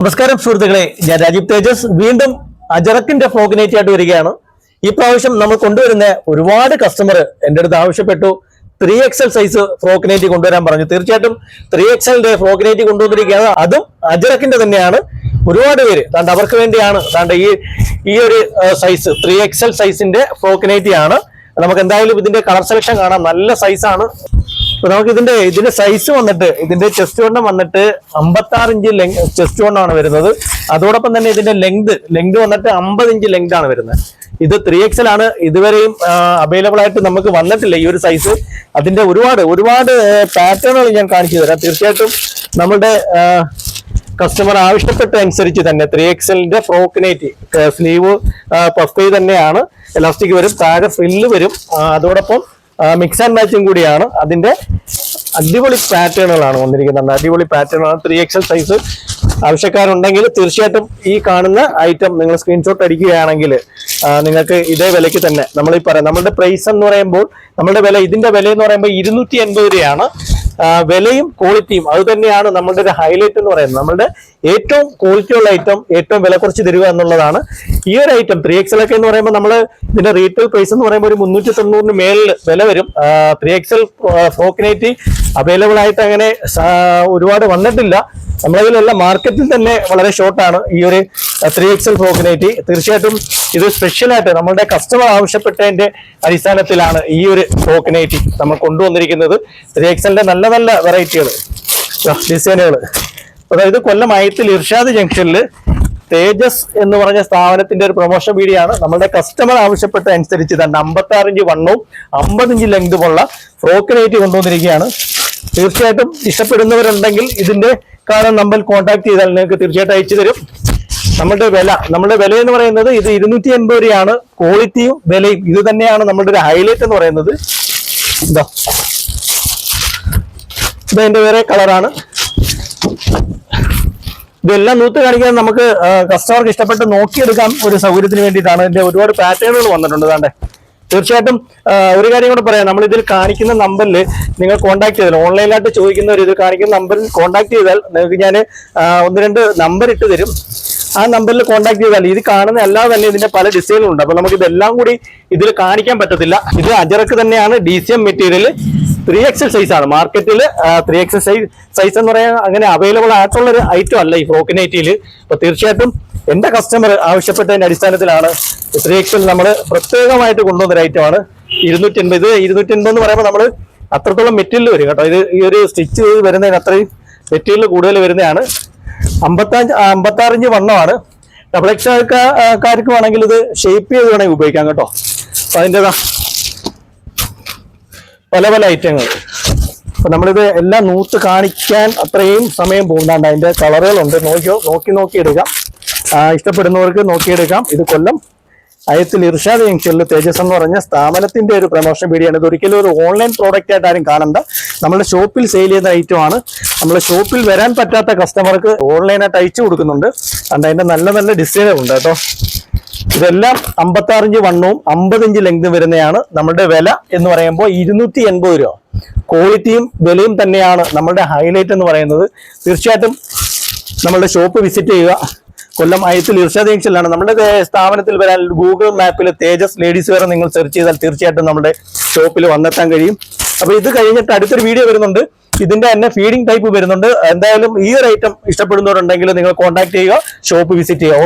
നമസ്കാരം സുഹൃത്തുക്കളെ. ഞാൻ രാജീവ് തേജസ്. വീണ്ടും അജറക്കിന്റെ ഫോഗിനേറ്റ് ആയിട്ട് വരികയാണ്. ഈ പ്രാവശ്യം നമ്മൾ കൊണ്ടുവരുന്ന ഒരുപാട് കസ്റ്റമർ എന്റെ അടുത്ത് ആവശ്യപ്പെട്ടു. ത്രീ എക്സൽ സൈസ് ഫ്രോക്കിനേറ്റ് കൊണ്ടുവരാൻ പറഞ്ഞു. തീർച്ചയായിട്ടും ത്രീ എക്സലിന്റെ ഫ്രോക്കിനേറ്റ് കൊണ്ടുവന്നിരിക്കുകയാണ് അതും അജറക്കിന്റെ തന്നെയാണ്. ഒരുപാട് പേര്. താണ്ട് അവർക്ക് വേണ്ടിയാണ്. താണ്ട് ഈ ഈ ഒരു സൈസ് ത്രീ എക്സൽ സൈസിന്റെ ഫ്രോക്കിനേറ്റ് ആണ് നമുക്ക് എന്തായാലും ഇതിന്റെ കളർ സെലക്ഷൻ കാണാം. നല്ല സൈസാണ് നമുക്ക് ഇതിന്റെ ഇതിന്റെ സൈസ് വന്നിട്ട് ഇതിന്റെ ചെസ്റ്റ് വണ്ണം വന്നിട്ട് അമ്പത്തി ആറ് ഇഞ്ച് ചെസ്റ്റ് വണ്ണമാണ് വരുന്നത്. അതോടൊപ്പം തന്നെ ഇതിന്റെ ലെങ്ത് ലെങ്ത് വന്നിട്ട് അമ്പത് ഇഞ്ച് ലെങ്ത് ആണ് വരുന്നത്. ഇത് ത്രീ എക്സൽ ആണ്. ഇതുവരെയും അവൈലബിൾ ആയിട്ട് നമുക്ക് വന്നിട്ടില്ല ഈ ഒരു സൈസ് അതിന്റെ ഒരുപാട് ഒരുപാട് പാറ്റേണുകൾ ഞാൻ കാണിച്ചു തരാം. തീർച്ചയായിട്ടും നമ്മുടെ കസ്റ്റമർ ആവശ്യപ്പെട്ട അനുസരിച്ച് തന്നെ ത്രീ എക്സലിന്റെ ഫ്രോക്കിനേറ്റ് സ്ലീവ് പഫ് തന്നെയാണ്. എലാസ്റ്റിക് വരും താഴെ ഫ്രില്ല് വരും. അതോടൊപ്പം മിക്സ് ആൻഡ് മാച്ചും കൂടിയാണ്. അതിന്റെ അടിപൊളി പാറ്റേണുകളാണ് വന്നിരിക്കുന്നത്. അടിപൊളി പാറ്റേണാണ്. ത്രീ എക്സൽ സൈസ് ആവശ്യക്കാരുണ്ടെങ്കിൽ തീർച്ചയായിട്ടും ഈ കാണുന്ന ഐറ്റം നിങ്ങൾ സ്ക്രീൻഷോട്ട് അടിക്കുകയാണെങ്കിൽ നിങ്ങൾക്ക് ഇതേ വിലയ്ക്ക് തന്നെ നമ്മൾ ഈ പറയാം നമ്മുടെ പ്രൈസ് എന്ന് പറയുമ്പോൾ നമ്മുടെ വില ഇതിന്റെ വില എന്ന് പറയുമ്പോൾ ഇരുന്നൂറ്റി എൺപത് രൂപയാണ്. വിലയും ക്വാളിറ്റിയും അത് തന്നെയാണ് നമ്മളുടെ ഒരു ഹൈലൈറ്റ് എന്ന് പറയുന്നത്. നമ്മളുടെ ഏറ്റവും ക്വാളിറ്റി ഉള്ള ഐറ്റം ഏറ്റവും വില കുറച്ച് തരിക എന്നുള്ളതാണ് ഈ ഒരു ഐറ്റം ത്രീ എക്സൽ ഒക്കെ എന്ന് പറയുമ്പോൾ നമ്മൾ ഇതിന്റെ റീറ്റെയിൽ പ്രൈസ് എന്ന് പറയുമ്പോൾ ഒരു മുന്നൂറ്റി തൊണ്ണൂറിന് മേളിൽ വില വരും. ത്രീ എക്സൽ ഫ്രോക്കിനേറ്റ് അവൈലബിൾ ആയിട്ട് അങ്ങനെ ഒരുപാട് വന്നിട്ടില്ല. നമ്മളതിലെല്ലാം മാർക്കറ്റിൽ തന്നെ വളരെ ഷോർട്ടാണ് ഈ ഒരു ത്രീ എക്സൽ ഫോക്കിനേറ്റി തീർച്ചയായിട്ടും ഇത് സ്പെഷ്യലായിട്ട് നമ്മളുടെ കസ്റ്റമർ ആവശ്യപ്പെട്ടതിന്റെ അടിസ്ഥാനത്തിലാണ് ഈ ഒരു ഫോക്കിനേറ്റി നമ്മൾ കൊണ്ടുവന്നിരിക്കുന്നത്. ത്രീ എക്സലിന്റെ നല്ല നല്ല വെറൈറ്റികൾ ഡിസൈനുകൾ അതായത് കൊല്ലം അയത്തിൽ ഇർഷാദ് ജംഗ്ഷനിൽ തേജസ് എന്ന് പറഞ്ഞ സ്ഥാപനത്തിന്റെ ഒരു പ്രൊമോഷൻ വീഡിയോ ആണ്. നമ്മുടെ കസ്റ്റമർ ആവശ്യപ്പെട്ട അനുസരിച്ച് തന്നെ അമ്പത്തി ആറ് ഇഞ്ച് വണ്ണവും അമ്പത് ഇഞ്ച് ലെങ്തുമുള്ള ഫ്രോക്കിനേറ്റ് കൊണ്ടുവന്നിരിക്കുകയാണ്. തീർച്ചയായിട്ടും ഇഷ്ടപ്പെടുന്നവരുണ്ടെങ്കിൽ ഇതിന്റെ കാരണം നമ്മൾ കോൺടാക്ട് ചെയ്താൽ നിങ്ങൾക്ക് തീർച്ചയായിട്ടും അയച്ചു തരും. നമ്മുടെ വില നമ്മുടെ വില എന്ന് പറയുന്നത് ഇത് ഇരുന്നൂറ്റി എൺപത് രൂപയാണ് ക്വാളിറ്റിയും വിലയും ഇത് തന്നെയാണ് നമ്മുടെ ഒരു ഹൈലൈറ്റ് എന്ന് പറയുന്നത്. ഇതാ. ഇതതിന്റെ വേറെ കളറാണ് ഇതെല്ലാം നൂത്ത് കാണിക്കാൻ നമുക്ക് കസ്റ്റമർക്ക് ഇഷ്ടപ്പെട്ട് നോക്കിയെടുക്കാൻ ഒരു സൗകര്യത്തിന് വേണ്ടിയിട്ടാണ്. ഇതിന്റെ ഒരുപാട് പാറ്റേണുകൾ വന്നിട്ടുണ്ട്. താണ്ടെ തീർച്ചയായിട്ടും ഒരു കാര്യം കൂടെ പറയാം. നമ്മൾ ഇതിൽ കാണിക്കുന്ന നമ്പറിൽ നിങ്ങൾ കോൺടാക്ട് ചെയ്താൽ ഓൺലൈനായിട്ട് ചോദിക്കുന്നവർ ഇത് കാണിക്കുന്ന നമ്പറിൽ കോൺടാക്ട് ചെയ്താൽ നിങ്ങൾക്ക് ഞാൻ ഒന്ന് രണ്ട് നമ്പർ ഇട്ട് തരും. ആ നമ്പറിൽ കോൺടാക്ട് ചെയ്താൽ ഇത് കാണുന്ന അല്ലാതെ തന്നെ ഇതിന്റെ പല ഡിസൈനുകളുണ്ട് അപ്പൊ നമുക്ക് ഇതെല്ലാം കൂടി ഇതിൽ കാണിക്കാൻ പറ്റത്തില്ല. ഇത് അജറക്ക് തന്നെയാണ് D C M material three XL size ആണ്. മാർക്കറ്റിൽ ത്രീ എക്സൽ സൈസ് സൈസ് എന്ന് പറയാൻ അങ്ങനെ അവൈലബിൾ ആയിട്ടുള്ള ഒരു ഐറ്റം അല്ല ഈ ഫ്രോക്കിനൈറ്റിയിൽ അപ്പൊ തീർച്ചയായിട്ടും എന്റെ കസ്റ്റമർ ആവശ്യപ്പെട്ടതിന്റെ അടിസ്ഥാനത്തിലാണ് ത്രീ എക്സൽ നമ്മൾ പ്രത്യേകമായിട്ട് കൊണ്ടുവന്ന ഒരു ഐറ്റമാണ് ഇരുന്നൂറ്റി എൺപത് ഇരുന്നൂറ്റി എൺപത് എന്ന് പറയുമ്പോൾ നമ്മൾ അത്രത്തോളം മെറ്റീരിയൽ വരും കേട്ടോ. ഇത് ഈ ഒരു സ്റ്റിച്ച് ചെയ്ത് വരുന്നതിന് അത്രയും മെറ്റീരിയൽ കൂടുതൽ വരുന്നതാണ്. അമ്പത്തഞ്ച് അമ്പത്താറിഞ്ച് വണ്ണമാണ്. ഡബിൾ എക്സ് കാർക്ക് വേണമെങ്കിൽ ഇത് ഷേപ്പ് ചെയ്ത് വേണമെങ്കിൽ ഉപയോഗിക്കാം കേട്ടോ. അപ്പൊ അതിന്റെതാ പല പല ഐറ്റങ്ങൾ. അപ്പൊ നമ്മളിത് എല്ലാം നൂത്ത് കാണിക്കാൻ അത്രയും സമയം പോകുന്നുണ്ട് അതിന്റെ കളറുകളുണ്ട്. നോക്കിയോ? നോക്കി നോക്കി എടുക്കാം. ഇഷ്ടപ്പെടുന്നവർക്ക് നോക്കിയെടുക്കാം ഇത് കൊല്ലം അയത്തിൽ ഇർഷാദ് ജംഗ്ഷനിൽ തേജസ് എന്ന് പറഞ്ഞ സ്ഥാപനത്തിന്റെ ഒരു പ്രമോഷൻ വീഡിയോ ഇത് ഒരിക്കലും ഒരു ഓൺലൈൻ പ്രോഡക്റ്റ് ആയിട്ട് ആരും കാണണ്ട. നമ്മുടെ ഷോപ്പിൽ സെയിൽ ചെയ്യുന്ന ഐറ്റമാണ് ആണ്. നമ്മുടെ ഷോപ്പിൽ വരാൻ പറ്റാത്ത കസ്റ്റമർക്ക് ഓൺലൈനായിട്ട് അയച്ചു കൊടുക്കുന്നുണ്ട്. അതിന്റെ നല്ല നല്ല ഉണ്ട് കേട്ടോ. ഇതെല്ലാം അമ്പത്തി ഇഞ്ച് വണ്ണവും അമ്പത് ഇഞ്ച് ലെങ്തും വരുന്നതാണ് നമ്മുടെ വില എന്ന് പറയുമ്പോൾ ഇരുന്നൂറ്റി എൺപത് രൂപ. ക്വാളിറ്റിയും വിലയും തന്നെയാണ് നമ്മുടെ ഹൈലൈറ്റ് എന്ന് പറയുന്നത്. തീർച്ചയായിട്ടും നമ്മളുടെ ഷോപ്പ് വിസിറ്റ് ചെയ്യുക. കൊല്ലം അയത്തിൽ ഇർഷാദ് നമ്മുടെ സ്ഥാപനത്തിൽ വരാൻ ഗൂഗിൾ മാപ്പിൽ തേജസ് ലേഡീസ് വരെ നിങ്ങൾ സെർച്ച് ചെയ്താൽ തീർച്ചയായിട്ടും നമ്മുടെ ഷോപ്പിൽ വന്നെത്താൻ കഴിയും. അപ്പോൾ ഇത് കഴിഞ്ഞിട്ട് അടുത്തൊരു വീഡിയോ വരുന്നുണ്ട്. ഇതിന്റെ തന്നെ ഫീഡിംഗ് ടൈപ്പ് വരുന്നുണ്ട്. എന്തായാലും ഈ ഒരു ഐറ്റം ഇഷ്ടപ്പെടുന്നവരുണ്ടെങ്കിൽ നിങ്ങൾ കോൺടാക്ട് ചെയ്യുക ഷോപ്പ് വിസിറ്റ് ചെയ്യുക.